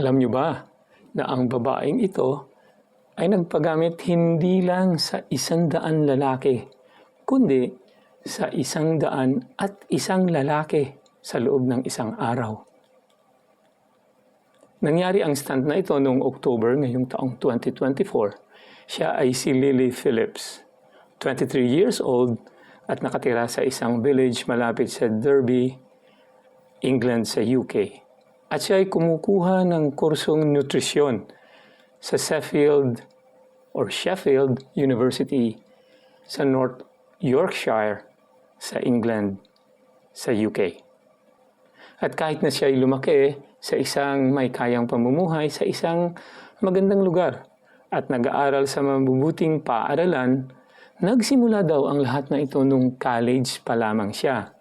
Alam niyo ba na ang babaeng ito ay nagpagamit hindi lang sa isang daan lalaki, kundi sa isang daan at isang lalaki sa loob ng isang araw. Nangyari ang stunt na ito noong October ngayong taong 2024. Siya ay si Lily Phillips, 23 years old at nakatira sa isang village malapit sa Derby, England sa UK. At siya ay kumukuha ng kursong nutrisyon sa Sheffield or Sheffield University sa North Yorkshire sa England sa UK. At kahit na siya ay lumaki sa isang may kayang pamumuhay sa isang magandang lugar at nag-aaral sa mabubuting paaralan, nagsimula daw ang lahat na ito nung college pa lamang siya.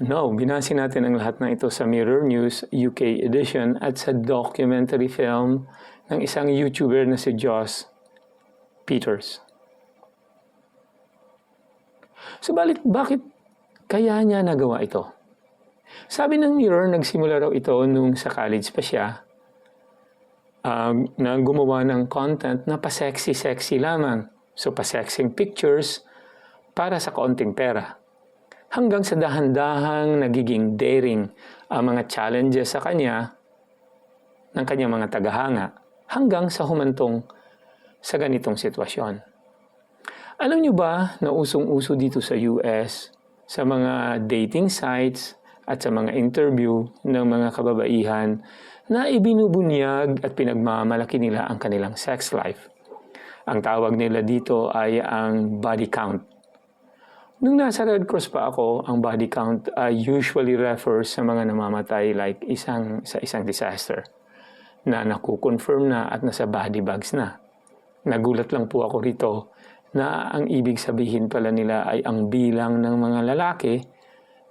No, binasi natin ang lahat na ito sa Mirror News UK edition at sa documentary film ng isang YouTuber na si Joss Peters. Subalit, bakit kaya niya nagawa ito? Sabi ng Mirror, nagsimula raw ito nung sa college pa siya um, na gumawa ng content na pa-sexy-sexy lamang. So, pa-sexing pictures para sa kaunting pera. Hanggang sa dahan-dahang nagiging daring ang mga challenges sa kanya ng kanyang mga tagahanga hanggang sa humantong sa ganitong sitwasyon. Alam niyo ba na usong-uso dito sa US sa mga dating sites at sa mga interview ng mga kababaihan na ibinubunyag at pinagmamalaki nila ang kanilang sex life. Ang tawag nila dito ay ang body count. Nung nasa Red Cross pa ako, ang body count uh, usually refers sa mga namamatay like isang sa isang disaster na nakukonfirm na at nasa body bags na. Nagulat lang po ako rito na ang ibig sabihin pala nila ay ang bilang ng mga lalaki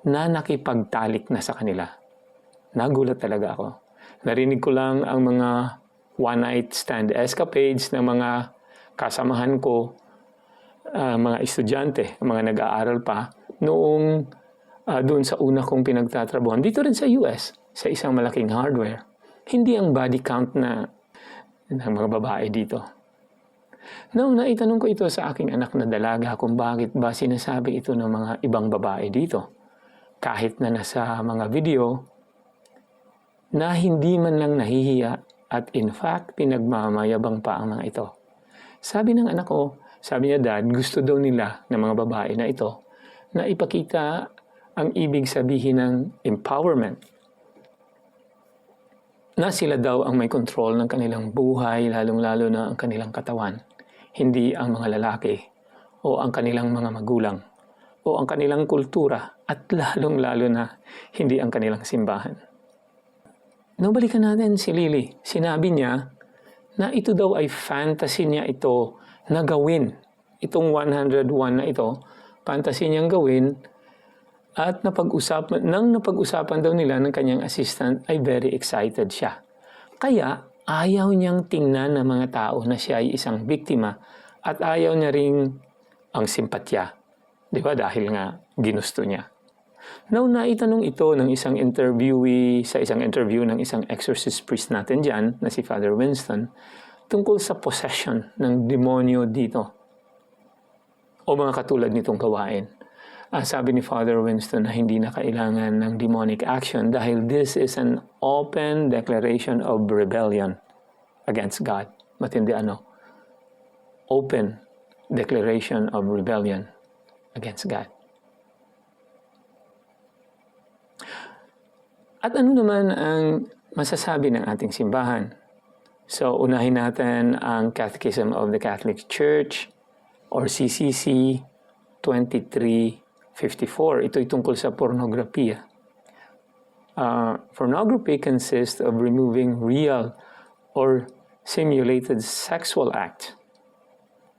na nakipagtalik na sa kanila. Nagulat talaga ako. Narinig ko lang ang mga one-night stand escapades ng mga kasamahan ko, uh, mga estudyante, mga nag-aaral pa, noong uh, doon sa una kong pinagtatrabuhan. Dito rin sa US, sa isang malaking hardware. Hindi ang body count na ng mga babae dito. Noong naitanong ko ito sa aking anak na dalaga kung bakit ba sinasabi ito ng mga ibang babae dito kahit na nasa mga video, na hindi man lang nahihiya at in fact pinagmamayabang pa ang mga ito. Sabi ng anak ko, sabi niya dad, gusto daw nila ng mga babae na ito na ipakita ang ibig sabihin ng empowerment. Na sila daw ang may control ng kanilang buhay, lalong-lalo na ang kanilang katawan, hindi ang mga lalaki o ang kanilang mga magulang o ang kanilang kultura at lalong-lalo na hindi ang kanilang simbahan. Nabalikan natin si Lily. Sinabi niya na ito daw ay fantasy niya ito na gawin. Itong 101 na ito, fantasy niyang gawin at napag-usapan, nang napag-usapan daw nila ng kanyang assistant ay very excited siya. Kaya ayaw niyang tingnan ng mga tao na siya ay isang biktima at ayaw niya ring ang simpatya Di ba? Dahil nga ginusto niya. Now, naitanong ito ng isang interviewee sa isang interview ng isang exorcist priest natin dyan, na si Father Winston, tungkol sa possession ng demonyo dito. O mga katulad nitong gawain. Uh, sabi ni Father Winston na hindi na kailangan ng demonic action dahil this is an open declaration of rebellion against God. Matindi ano? Open declaration of rebellion against God. At ano naman ang masasabi ng ating simbahan? So, unahin natin ang Catechism of the Catholic Church or CCC 2354. Ito'y tungkol sa pornografiya. Uh, pornography consists of removing real or simulated sexual act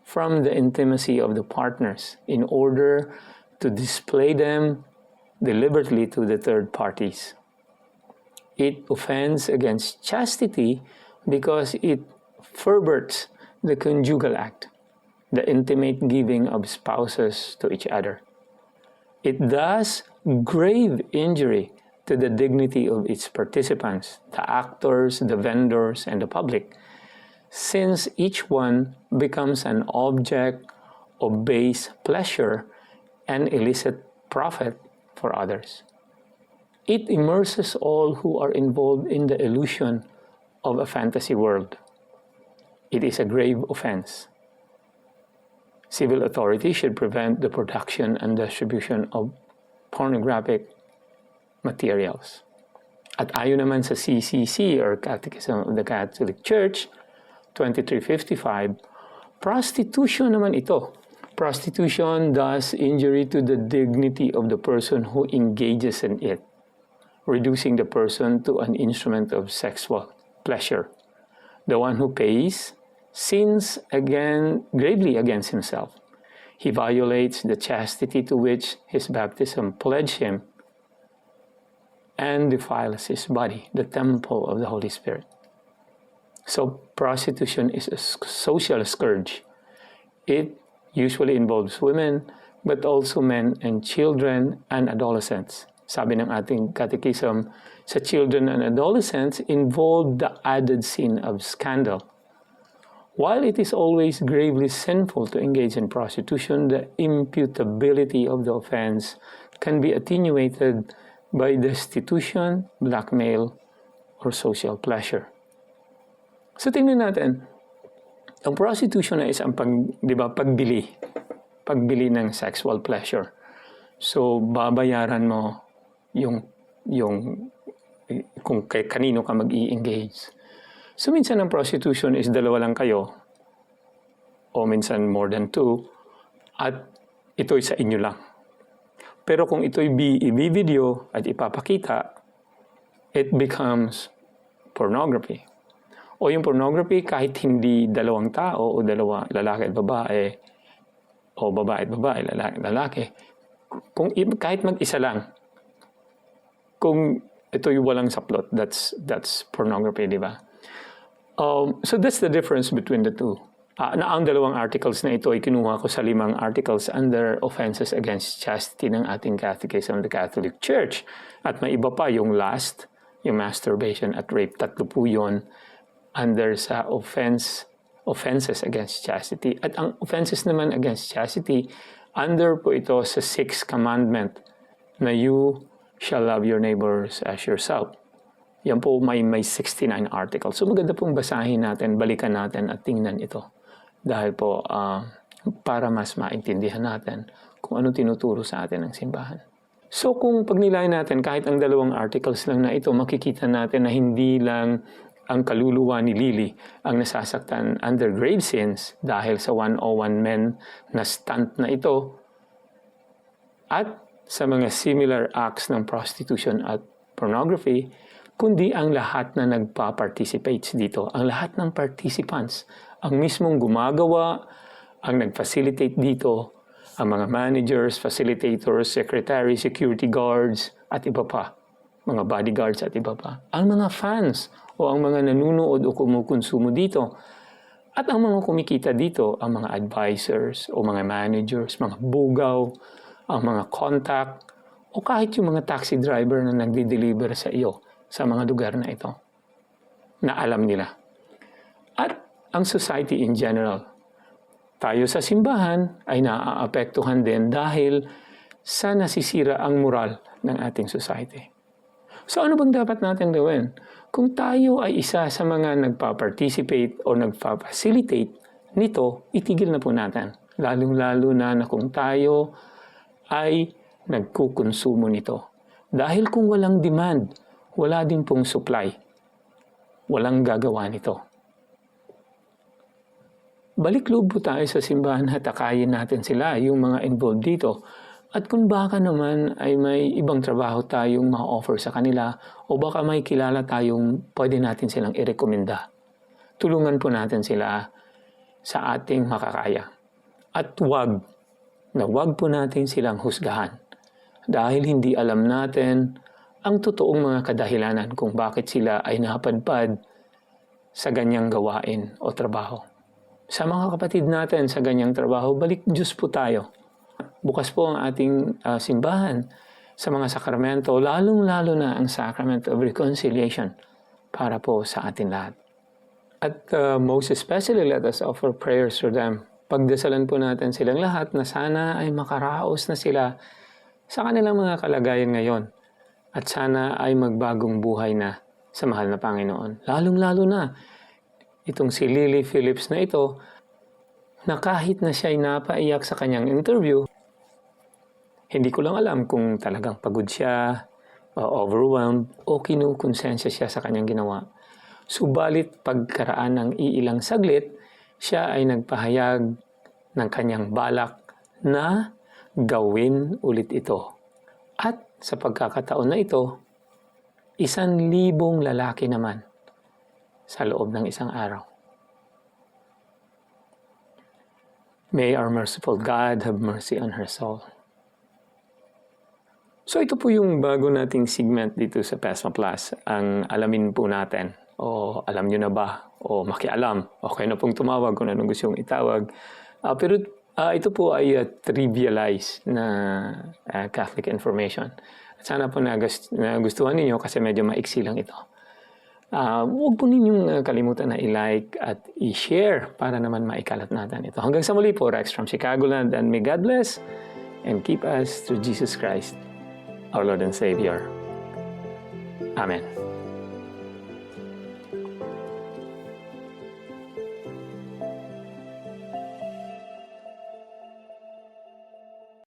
from the intimacy of the partners in order to display them deliberately to the third parties. It offends against chastity because it perverts the conjugal act, the intimate giving of spouses to each other. It does grave injury to the dignity of its participants, the actors, the vendors, and the public, since each one becomes an object of base pleasure and illicit profit for others. It immerses all who are involved in the illusion of a fantasy world. It is a grave offense. Civil authorities should prevent the production and distribution of pornographic materials. At ayon naman sa CCC or Catechism of the Catholic Church 2355, prostitution naman ito. Prostitution does injury to the dignity of the person who engages in it, reducing the person to an instrument of sexual pleasure. The one who pays sins again gravely against himself. He violates the chastity to which his baptism pledged him and defiles his body, the temple of the Holy Spirit. So, prostitution is a social scourge. It usually involves women, but also men and children and adolescents. Sabi ng ating catechism, sa children and adolescents involved the added sin of scandal. While it is always gravely sinful to engage in prostitution, the imputability of the offense can be attenuated by destitution, blackmail, or social pleasure. So tingnan natin, ang prostitution ay isang pag, di ba, pagbili. Pagbili ng sexual pleasure. So babayaran mo yung yung kung kay kanino ka mag-i-engage. So minsan ang prostitution is dalawa lang kayo o minsan more than two at ito'y sa inyo lang. Pero kung ito'y i-video at ipapakita, it becomes pornography. O yung pornography kahit hindi dalawang tao o dalawa lalaki at babae o babae at babae, lalaki, lalaki kung kahit mag-isa lang kung ito'y walang saplot, that's that's pornography, di ba? Um, so that's the difference between the two. Ah, na ang dalawang articles na ito ay kinuha ko sa limang articles under offenses against chastity ng ating Catechism of the Catholic Church. At may iba pa yung last, yung masturbation at rape. Tatlo po yun under sa offense, offenses against chastity. At ang offenses naman against chastity, under po ito sa sixth commandment na you shall love your neighbors as yourself. Yan po may, may 69 articles. So maganda pong basahin natin, balikan natin at tingnan ito. Dahil po ah, para mas maintindihan natin kung ano tinuturo sa atin ng simbahan. So kung pagnilayan natin kahit ang dalawang articles lang na ito, makikita natin na hindi lang ang kaluluwa ni Lily ang nasasaktan under grave sins dahil sa 101 men na stunt na ito at sa mga similar acts ng prostitution at pornography, kundi ang lahat na nagpa-participate dito, ang lahat ng participants, ang mismong gumagawa, ang nag-facilitate dito, ang mga managers, facilitators, secretary, security guards, at iba pa, mga bodyguards at iba pa. Ang mga fans o ang mga nanunood o kumukonsumo dito, at ang mga kumikita dito, ang mga advisors o mga managers, mga bugaw, ang mga contact, o kahit yung mga taxi driver na nagdi-deliver sa iyo sa mga lugar na ito na alam nila. At ang society in general. Tayo sa simbahan ay naaapektuhan din dahil sa nasisira ang moral ng ating society. So ano bang dapat natin gawin? Kung tayo ay isa sa mga nagpa-participate o nagpa-facilitate nito, itigil na po natin. Lalong-lalo na na kung tayo ay nagkukonsumo nito. Dahil kung walang demand, wala din pong supply. Walang gagawa nito. Balik loob po tayo sa simbahan hatakayin natin sila, yung mga involved dito. At kung baka naman ay may ibang trabaho tayong ma-offer sa kanila o baka may kilala tayong pwede natin silang irekomenda. Tulungan po natin sila sa ating makakaya. At wag na wag po natin silang husgahan dahil hindi alam natin ang totoong mga kadahilanan kung bakit sila ay napadpad sa ganyang gawain o trabaho. Sa mga kapatid natin sa ganyang trabaho, balik Diyos po tayo. Bukas po ang ating ah, simbahan sa mga sakramento, lalong-lalo na ang Sacrament of Reconciliation para po sa atin lahat. At uh, most especially, let us offer prayers for them. Pagdasalan po natin silang lahat na sana ay makaraos na sila sa kanilang mga kalagayan ngayon at sana ay magbagong buhay na sa mahal na Panginoon. Lalong-lalo na itong si Lily Phillips na ito na kahit na siya ay napaiyak sa kanyang interview, hindi ko lang alam kung talagang pagod siya, o overwhelmed, o kinukonsensya siya sa kanyang ginawa. Subalit pagkaraan ng iilang saglit, siya ay nagpahayag ng kanyang balak na gawin ulit ito. At sa pagkakataon na ito, isang libong lalaki naman sa loob ng isang araw. May our merciful God have mercy on her soul. So ito po yung bago nating segment dito sa Pesma Plus. Ang alamin po natin, o alam nyo na ba, o makialam, okay na pong tumawag kung anong gusto yung itawag. Ah, pero ah, ito po ay ah, trivialize na ah, Catholic information. At sana po nagus- nagustuhan ninyo kasi medyo maiksi lang ito. Ah, huwag po ninyong ah, kalimutan na i-like at i-share para naman maikalat natin ito. Hanggang sa muli po, Rex from Chicago Land and may God bless and keep us through Jesus Christ, our Lord and Savior. Amen.